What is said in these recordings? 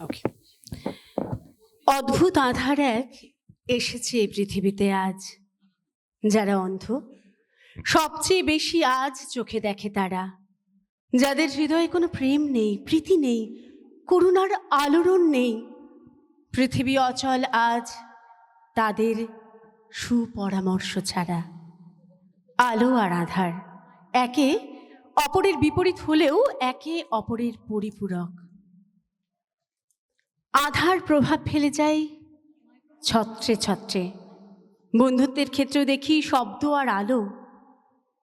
ওকে অদ্ভুত আধার এক এসেছে এই পৃথিবীতে আজ, যারা অন্ধ। সবচেয়ে বেশি আজ চোখে দেখে তারা, যাদের হৃদয়ে কোনো প্রেম নেই, প্রীতি নেই, করুণার আলোড়ন নেই। পৃথিবী অচল আজ তাদের সুপরামর্শ ছাড়া। আলো আর আধার, একে অপরের বিপরীত হলেও একে অপরের পরিপূরক। আধার প্রভাব ফেলে যায়। ছত্রে ছত্রে। বন্ধুত্বের ক্ষেত্রেও দেখি শব্দ আর আলো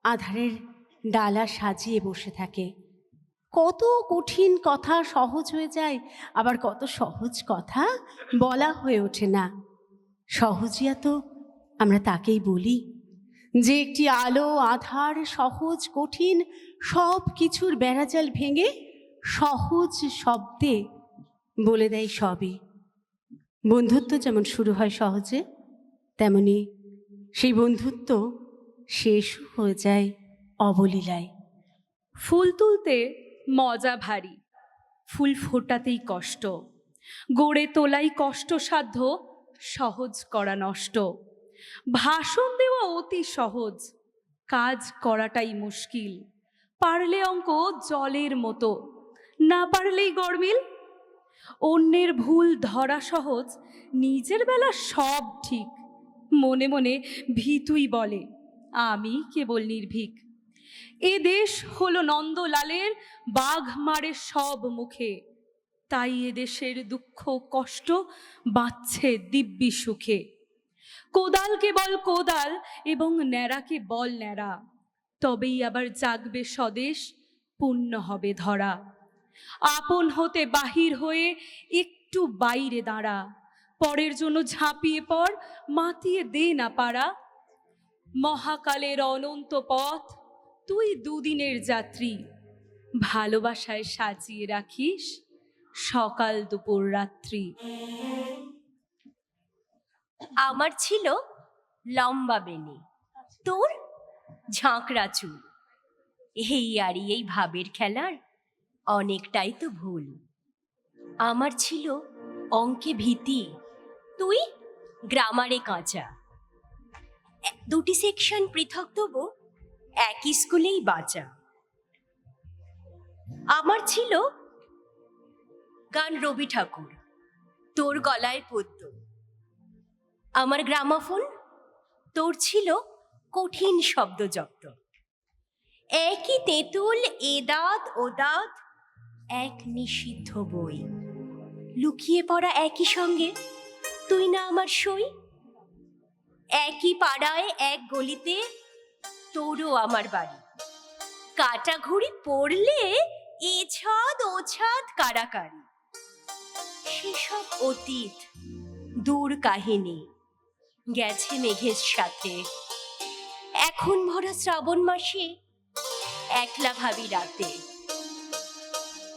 আধারের ডালা সাজিয়ে বসে থাকে। কত কঠিন কথা সহজ হয়ে যায়, আবার কত সহজ কথা বলা হয়ে ওঠে না। সহজিয়া তো আমরা তাকেই বলি। যে একটি আলো, আধার, সহজ, কঠিন সব কিছুর বেড়াজাল ভেঙে সহজ শব্দে বলে দেয় সবই। বন্ধুত্ব যেমন শুরু হয় সহজে, তেমনি সেই বন্ধুত্ব শেষ হয়ে যায় অবলীলায়। ফুল তুলতে মজা ভারী, ফুল ফোটাতেই কষ্ট, গড়ে তোলাই কষ্টসাধ্য, সহজ করা নষ্ট। ভাষণ দেওয়া অতি সহজ, কাজ করাটাই মুশকিল, পারলে অঙ্ক জলের মতো, না পারলেই গরমিল অন্যের ভুল ধরা সহজ, নিজের বেলা সব ঠিক। মনে মনে ভীতুই বলে, আমি কেবল নির্ভীক। এ দেশ হলো নন্দলালের বাঘ মারে সব মুখে। তাই এ দেশের দুঃখ, কষ্ট বাঁচছে দিব্যি সুখে। কোদালকে বল কোদাল এবং ন্যাড়াকে বল ন্যাড়া। তবেই আবার জাগবে স্বদেশ পূর্ণ হবে ধরা। আপন হতে বাহির হয়ে একটু বাইরে দাঁড়া। পরের জন্য ঝাঁপিয়ে পর মাতিয়ে দে না পারা মহাকালের অনন্ত পথ, তুই দুদিনের যাত্রী। ভালোবাসায় সাজিয়ে রাখিস সকাল দুপুর রাত্রি। আমার ছিল লম্বা বেনি তোর ঝাঁকড়া চুল। এই আর এই ভাবের খেলার অনেকটাই তো ভুল। আমার ছিল অঙ্কে ভীতি। তুই? গ্রামারে কাঁচা। দুটি সেকশন পৃথক তবু একই স্কুলেই বাঁচা। আমার ছিল গান রবি ঠাকুর, তোর গলায় পদ্ম। আমার গ্রামাফোন, তোর ছিল কঠিন শব্দ জব্দ একই তেঁতুল এদাত ওদাত এক নিষিদ্ধ বই। লুকিয়ে পড়া একই সঙ্গে, তুই না আমার সই? একই পাড়ায় এক গলিতে, তোরও আমার বাড়ি। কাটা ঘুড়ি পড়লে, এ ছাদ, ও ছাদ কারাকারি। সেসব অতীত, দূর কাহিনী, গেছে মেঘের সাথে। এখন ভরা শ্রাবণ মাসে, একলা ভাবি রাতে।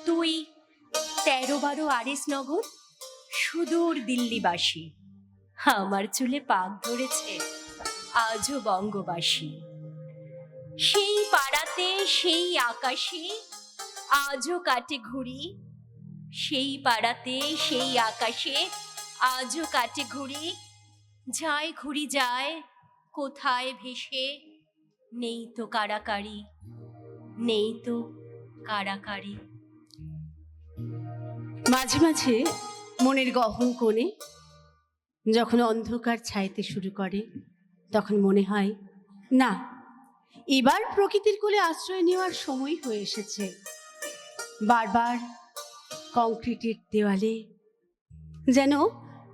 তুই তেরো বারো আরিস নগর, সুদূর দিল্লিবাসী। আমার চুলে পাক ধরেছে আজও বঙ্গবাসী। সেই পাড়াতে, সেই আকাশে আজও কাটে ঘুড়ি। সেই পাড়াতে, সেই আকাশে আজও কাটে ঘুড়ি। যায় ঘুড়ি যায়, কোথায় ভেসে? নেই তো কারাকারি, নেই তো কারাকারি। মাঝে মাঝে মনের গহন কোণে যখন অন্ধকার ছাইতে শুরু করে, তখন মনে হয়, না, এবার প্রকৃতির কোলে আশ্রয় নেওয়ার সময় হয়ে এসেছে। বারবার কংক্রিটের দেওয়ালে যেন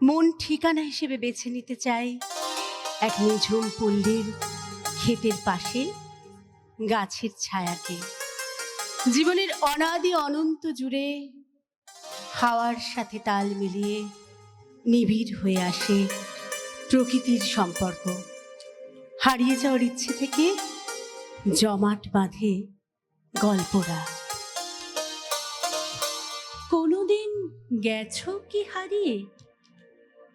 মন ঠিকানা হিসেবে বেছে নিতে চাই এক নিঝুম পল্লীর ক্ষেতের পাশে গাছের ছায়াকে। জীবনের অনাদি অনন্ত জুড়ে হাওয়ার সাথে তাল মিলিয়ে নিবিড় হয়ে আসে প্রকৃতির সম্পর্ক। হারিয়ে যাওয়ার ইচ্ছে থেকে জমাট বাঁধে গল্পরা। কোনোদিন গেছো কি হারিয়ে?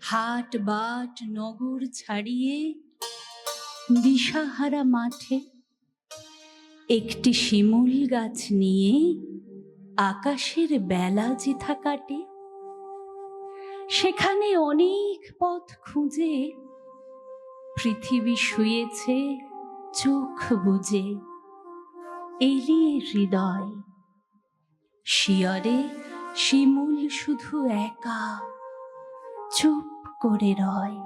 হাট বাট নগর ছাড়িয়ে দিশাহারা মাঠে একটি শিমুল গাছ নিয়ে আকাশের বেলা যেথা কাটে সেখানে অনেক পথ খুঁজে, পৃথিবী শুয়েছে, চোখ বুজে, এলিয়ে হৃদয়, শিয়রে শিমুল শুধু একা, চুপ করে রয়।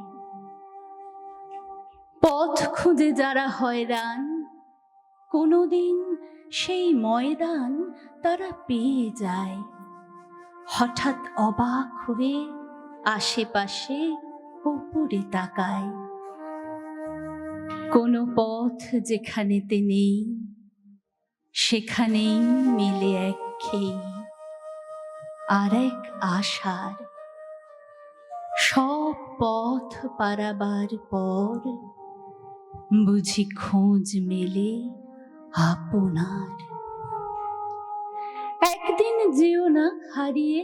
পথ খুঁজে যারা হয়রান কোনোদিন সেই ময়দান তারা পেয়ে যায়। হঠাৎ অবাক হয়ে আশেপাশে উপরে তাকায়। কোনো পথ যেখানেতে নেই, সেখানেই মিলে এক খেই আর এক আশার। সব পথ পারাবার পর বুঝি খোঁজ মেলে আপনার। একদিন যেও না হারিয়ে,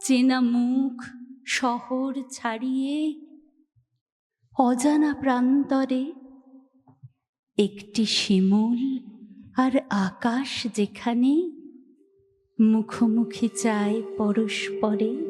চেনা মুখ শহর ছাড়িয়ে, অজানা প্রান্তরে, একটি শিমুল আর আকাশ যেখানে মুখোমুখি চায় পরস্পরে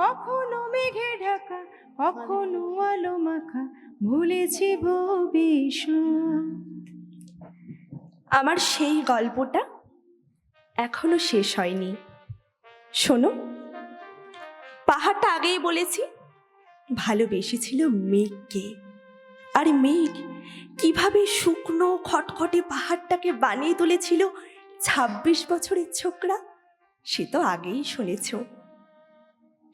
কখনো মেঘে ঢাকা, কখনো আলো মাখা, ভুলেছি ভবিষ্যৎ। আমার সেই গল্পটা এখনও শেষ হয়নি। শোনো, পাহাড়টা আগেই বলেছি, ভালোবেসেছিল মেঘকে। আর মেঘ কীভাবে শুকনো, খটখটে পাহাড়টাকে বানিয়ে তুলেছিল ছাব্বিশ বছরের ছোকরা, সে তো আগেই শুনেছ।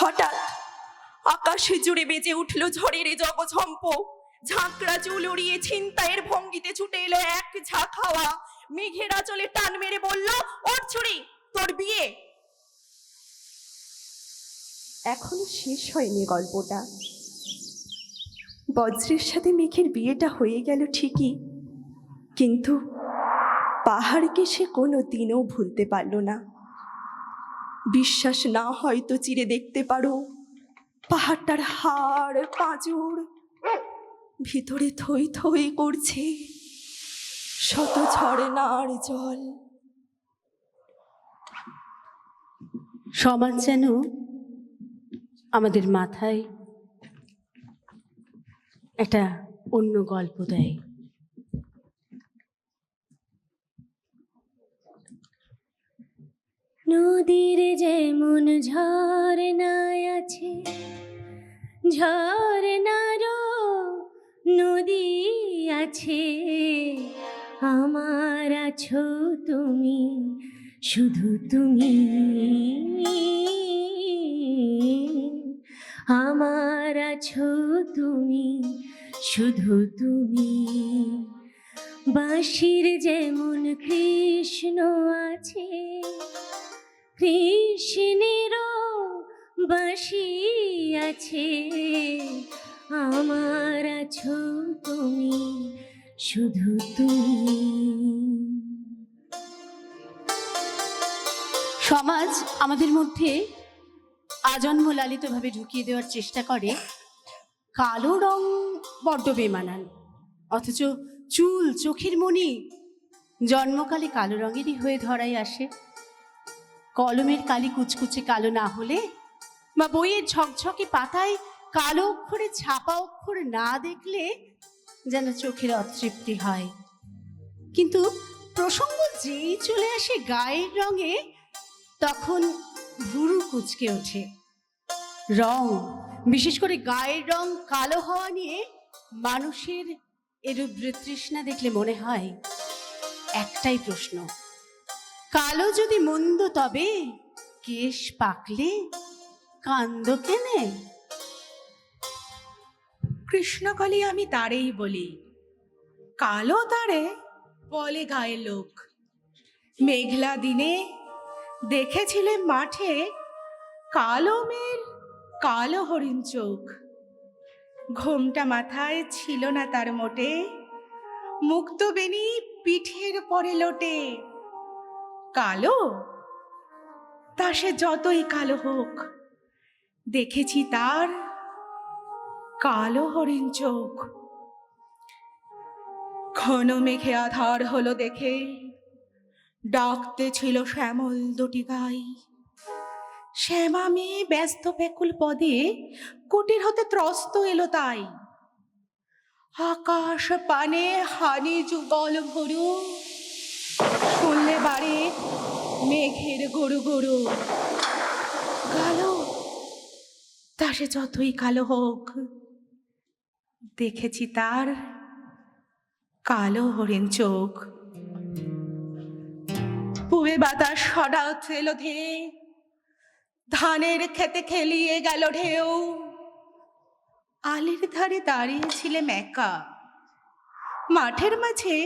হঠাৎ আকাশে জুড়ে বেজে উঠল ঝড়ের জগঝম্প। ঝাঁকড়া চুল উড়িয়ে ছিনতাইয়ের ভঙ্গিতে ছুটে এলো এক ঝাঁক হাওয়া। মেঘের আঁচলে টান মেরে বলল ওর ছুরি, তোর বিয়ে! এখনও শেষ হয়নি গল্পটা। বজ্রের সাথে মেঘের বিয়েটা হয়ে গেল ঠিকই, কিন্তু পাহাড়কে সে কোনো দিনও ভুলতে পারল না। বিশ্বাস না হয়তো চিরে দেখতে পারো। পাহাড়টার হাড় পাঁজর ভিতরে থই থই করছে। শত ঝর্ণার জল। সমাজ যেন আমাদের মাথায় একটা অন্য গল্প দেয়। নদীর যেমন ঝর্ণায় আছে, ঝর্ণারও নদী আছে। আমার আছো তুমি, শুধু তুমি। আমার আছো তুমি, শুধু তুমি। বাঁশির যেমন কৃষ্ণ আছে কৃষ্ণেরও বাসি আছে। আমার আছো তুমি, শুধু তুমি। সমাজ আমাদের মধ্যে আজন্ম লালিতভাবে ঢুকিয়ে দেওয়ার চেষ্টা করে। কালো রং বড্ড বেমানান, অথচ চুল চোখের মণি জন্মকালে কালো রঙেরই হয়ে ধরাই আসে। কলমের কালি কুচকুচে কালো না হলে, বা বইয়ের ঝকঝকে পাতায় কালো অক্ষরে ছাপা অক্ষর না দেখলে যেন চোখের অতৃপ্তি হয়। কিন্তু প্রসঙ্গ যেই চলে আসে গায়ের রঙে, তখন ভুরু কুচকে ওঠে। রং, বিশেষ করে গায়ের রং কালো হওয়া নিয়ে মানুষের এরূপ বৃতৃষ্ণা দেখলে মনে হয়, একটাই প্রশ্ন কালো যদি মন্দ তবে কেশ পাকলে কান্দ কেনে? কৃষ্ণকলি আমি তারেই বলি। কালো তারে বলে গায়ে লোক। মেঘলা দিনে দেখেছিলে মাঠে কালো মেয়ের কালো হরিণ চোখ। ঘোমটা মাথায় ছিল না তার মোটে, মুক্ত বেনি পিঠের পরে লোটে। কালো? তা সে যতই কালো হোক, দেখেছি তার কালো হরিণ চোখ। ঘন মেঘে আধার হলো দেখে, ডাকতে ছিল শ্যামল দুটি গাই। শ্যামা মেয়ে ব্যস্ত ব্যাকুল পদে, কুটির হতে ত্রস্ত এলো তাই। আকাশ পানে হানি যুগল ভরু বাড়ি মেঘের গরু গরু। কালো, তা সে যতই কালো হোক, দেখেছি তার কালো হরেন চোখ। পুবে বাতাস হঠাৎ এলো ধে ধানের খেতে খেলিয়ে গেল ঢেউ। আলের ধারে দাঁড়িয়েছিলে মেকা মাঠের মাঝে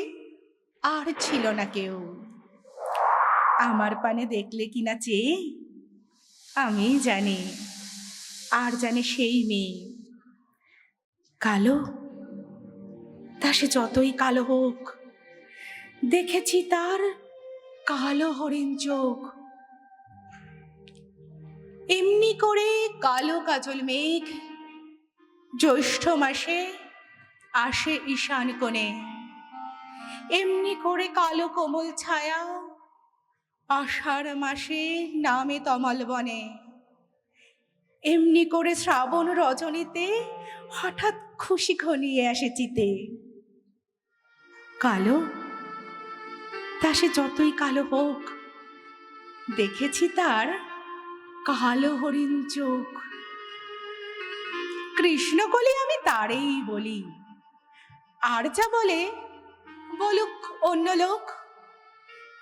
আর ছিল না কেউ। আমার পানে দেখলে কিনা চেয়ে আমি জানি, আর জানে সেই মেয়ে। কালো? তা সে যতই কালো হোক, দেখেছি তার কালো হরিণ চোখ। এমনি করে কালো কাজল মেঘ জ্যৈষ্ঠ মাসে আসে ঈশান কোণে। এমনি করে কালো কোমল ছায়া আষাঢ় মাসে নামে তমাল বনে। এমনি করে শ্রাবণ রজনীতে হঠাৎ খুশি ঘনিয়ে আসে চিতে। কালো? তা সে যতই কালো হোক, দেখেছি তার কালো হরিণ চোখ। কৃষ্ণকলি আমি তারেই বলি। আর যা বলে, বলুক অন্য লোক।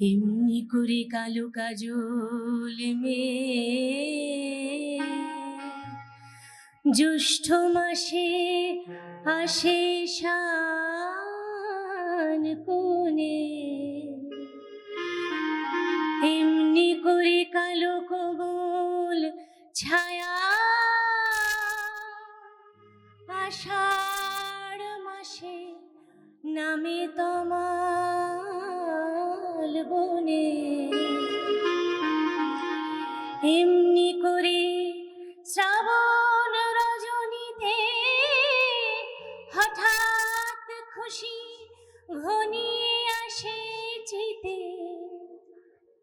এমনি করে কালো কাজল মে। জ্যৈষ্ঠ মাসে আসে শান কোণে। এমনি করে কালো কবল ছায়া আষাঢ়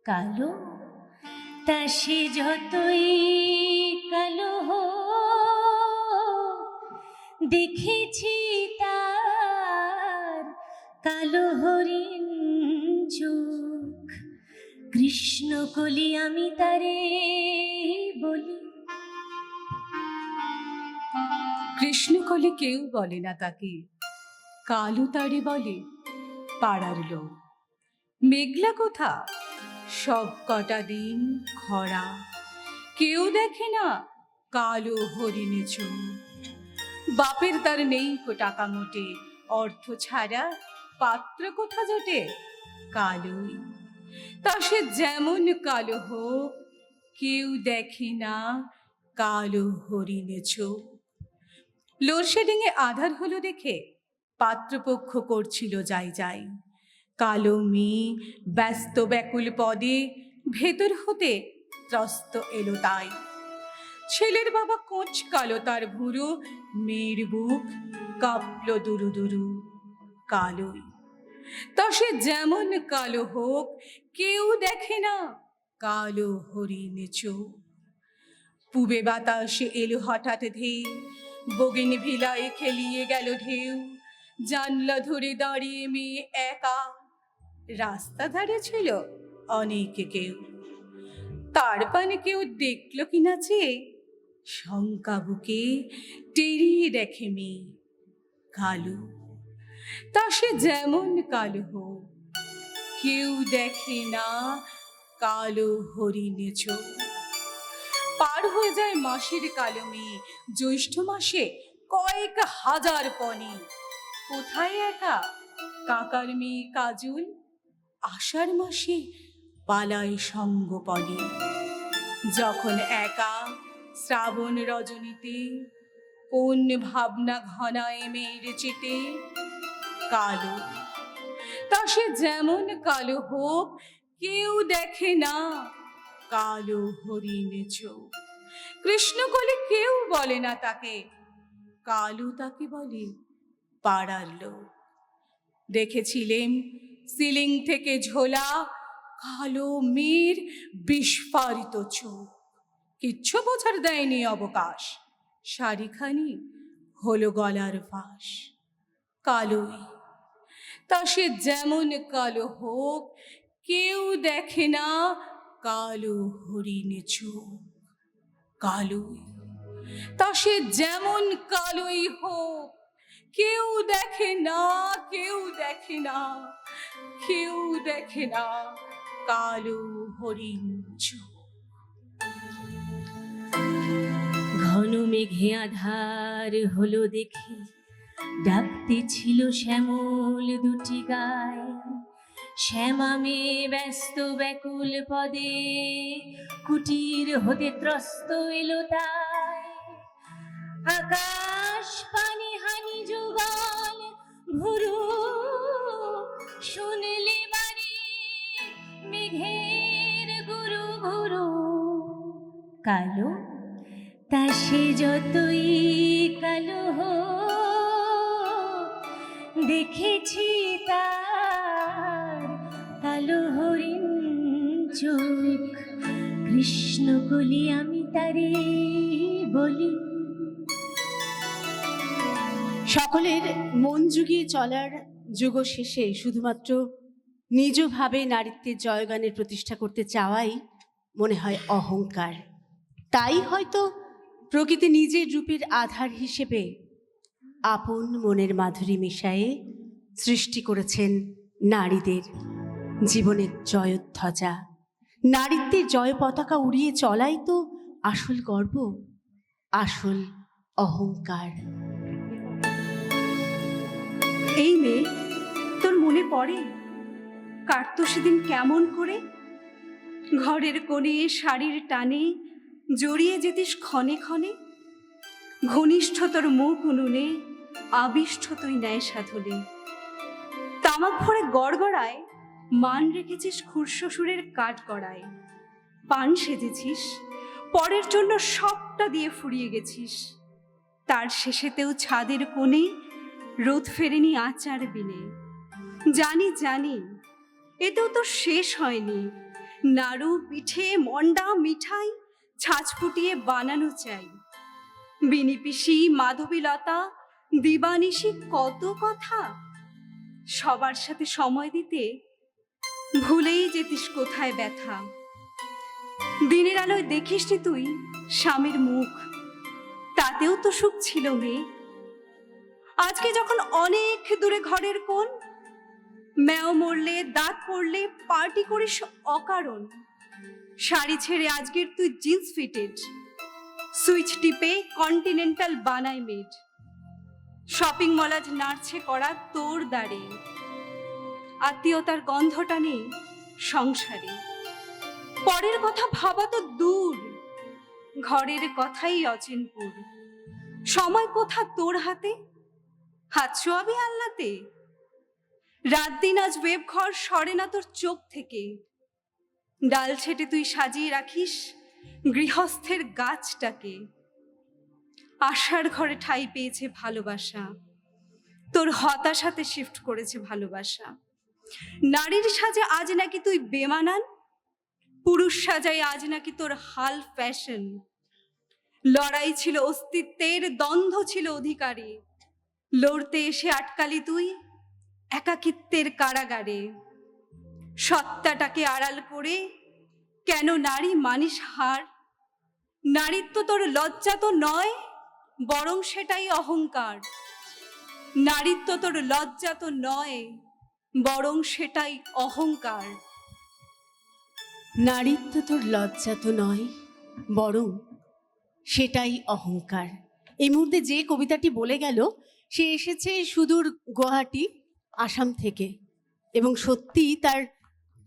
কালো? তা সে যতই কালো দেখেছি তার কালো হরিণ চোখ। কৃষ্ণ কলি আমি তারে বলি। কৃষ্ণকলি কেউ বলে না তাকে। কালু তারে বলে পাড়ার লোক। মেঘলা কোথা? সব কটা দিন খরা। কেউ দেখে না কালো হরিণে চোখ বাপের তার নেই কো টাকা মোটে, অর্থ ছাড়া পাত্র কোথা জোটে? কালোই। তা সে যেমন কালো হোক, কেউ দেখে না কালো হরিণে চোখ। লোডশেডিংয়ে আধার হলো দেখে পাত্রপক্ষ করছিল যাই যাই। কালো মেয়ে ব্যস্ত ব্যাকুল পদে ভেতর হতে ত্রস্ত এলো তাই। ছেলের বাবা কোচ কালো তার ভুরু, মেয়ের বুক কাঁপলো দুরু দুরু কালোই। তা সে যেমন কালো হোক, কেউ দেখে না কালো হরিণ চোখ। পুবে বাতাসে এলো হঠাৎ ধেউ বগিন ভিলায় খেলিয়ে গেল ঢেউ। জানলা ধরে দাঁড়িয়ে মেয়ে একা রাস্তা ধারে ছিল অনেক কেউ। তার পানে কেউ দেখল কিনা চেয়ে শঙ্কা বুকে টেরিয়ে দেখে মেয়ে, কালো। তা সে যেমন কালো হোক, কেউ দেখে না কালো হরিণে চোখ। পার হয়ে যায় মাসের কালো মেয়ে, জ্যৈষ্ঠ মাসে কয়েক হাজার পনে কোথায় একা? কাকার মেয়ে কাজল? আষাঢ় মাসে পালায় সঙ্গপনে। যখন একা শ্রাবণ রজনীতে কোন ভাবনা ঘনায় মেয়ের চেতে কালো। তা সে যেমন কালো হোক, কেউ দেখে না কালো হরিণ চোখ। কৃষ্ণকলি কেউ বলে না তাকে, কালো তাকে বলে পাড়ার লোক। দেখেছিলেন সিলিং থেকে ঝোলা কালো মেয়ের বিস্ফারিত চোখ। কিচ্ছু বোঝার দেয়নি অবকাশ। শাড়িখানি হলো গলার ফাঁস কালোই। তা সে যেমন কালো হোক, কেউ দেখে না কালো হরিণ চোখ। কালোই। তা সে যেমন কালোই হোক কেউ দেখে না, কেউ দেখে না, কেউ দেখে না কালো হরিণ চোখ। ঘন মেঘে আধার হলো দেখে, ডাকতে ছিল শ্যামল দুটি গায়। শ্যামা মেয়ে ব্যস্ত ব্যাকুল পদে কুটির হতে ত্রস্ত এলো তাই। আকাশ পানি যুগল ভুরু, শুনলে বাড়ি মেঘের গুরু গুরু। কালো, তা সে যতই কালো দেখেছি তার কালো হরিণ চোখ। কৃষ্ণ কলি আমি তারে বলি সকলের মন জুগিয়ে চলার যুগ শেষে শুধুমাত্র নিজভাবে নারীত্বের জয়গানের প্রতিষ্ঠা করতে চাওয়াই মনে হয় অহংকার। তাই হয়তো প্রকৃতি নিজের রূপের আধার হিসেবে আপন মনের মাধুরী মিশায়ে সৃষ্টি করেছেন নারীদের জীবনের জয়ধ্বজা। নারীত্বের জয় পতাকা উড়িয়ে চলাই তো আসল গর্ব, আসল অহংকার। এই মেয়ে তোর মনে পড়ে? কাটতো সেদিন কেমন করে? ঘরের কোণে শাড়ির টানে জড়িয়ে যেতিস ক্ষণে ক্ষণে? ঘনিষ্ঠ তোর মুখ উনুনে আবিষ্ঠ তুই ন্যায় সাধলে তামাক ভরে গড়গড়ায়, মান রেখেছিস খুরশ্বশুরের কাঠ গড়ায়। পান সেজেছিস, পরের জন্য সবটা দিয়ে ফুরিয়ে গেছিস। তার শেষেতেও ছাদের কোণে রোদ ফেরেনি আচার বিনে। জানি জানি, এতেও তো শেষ হয়নি। নাড়ু, পিঠে, মন্ডা, মিঠাই, ছাঁচ ফুটিয়ে বানানো চাই। বিনি পিসি, মাধবীলতা, দিবানিশি কত কথা? সবার সাথে সময় দিতে ভুলেই যেতিস কোথায় ব্যথা। দিনের আলোয় দেখিসনি তুই স্বামীর মুখ। তাতেও তো সুখ ছিল মেয়ে। আজকে যখন অনেক দূরে ঘরের কোণ, ম্যাও মরলে, দাঁত পড়লে পার্টি করিস অকারণ। শাড়ি ছেড়ে আজকের তুই জিন্স ফিটেড। সুইচ টিপে কন্টিনেন্টাল বানায় মেড। শপিং মল আজ নাড়ছে করা তোর দাঁড়ে আত্মীয়তার গন্ধটা নেই সংসারে। পরের কথা ভাবা তো দূর। ঘরের কথাই অচিনপুর। সময় কোথা তোর হাতে? হাত ছোয়াবি আল্লাতে? রাত দিন আজ ওয়েব ঘর সরে না তোর চোখ থেকে। ডাল ছেটে তুই সাজিয়ে রাখিস গৃহস্থের গাছটাকে। আশার ঘরে ঠাঁই পেয়েছে ভালোবাসা। তোর হতাশাতে শিফট করেছে ভালোবাসা। নারীর সাজে আজ নাকি তুই বেমানান? পুরুষ সাজাই আজ নাকি তোর হাল ফ্যাশন লড়াই ছিল অস্তিত্বের, দ্বন্দ্ব ছিল অধিকারে লড়তে এসে আটকালি তুই একাকিত্বের কারাগারে। সত্তাটাকে আড়াল করে কেন নারী মানিস হার? নারীত্ব তোর লজ্জা তো নয়, বরং সেটাই অহংকার। নারীত্ব তোর লজ্জা তো নয়, বরং সেটাই অহংকার। নারীত্ব তোর লজ্জা তো নয়, বরং সেটাই অহংকার। এই মুহূর্তে যে কবিতাটি বলে গেল সে এসেছে সুদূর গুয়াহাটি, আসাম থেকে। এবং সত্যি তার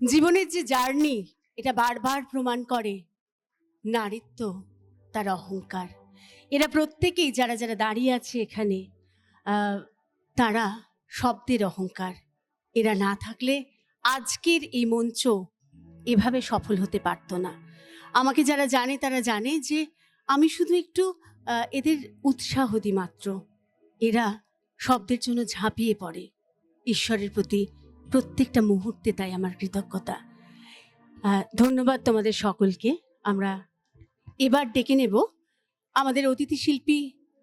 জীবনের যে জার্নি, এটা বারবার প্রমাণ করে নারীত্ব, তার অহংকার। এরা প্রত্যেকেই যারা যারা দাঁড়িয়ে আছে এখানে তারা শব্দের অহংকার। এরা না থাকলে আজকের এই মঞ্চ এভাবে সফল হতে পারতো না। আমাকে যারা জানে, তারা জানে যে আমি শুধু একটু এদের উৎসাহ দিই মাত্র। এরা শব্দের জন্য ঝাঁপিয়ে পড়ে। ঈশ্বরের প্রতি প্রত্যেকটা মুহূর্তে তাই আমার কৃতজ্ঞতা। ধন্যবাদ তোমাদের সকলকে। আমরা এবার ডেকে নেব আমাদের অতিথি শিল্পী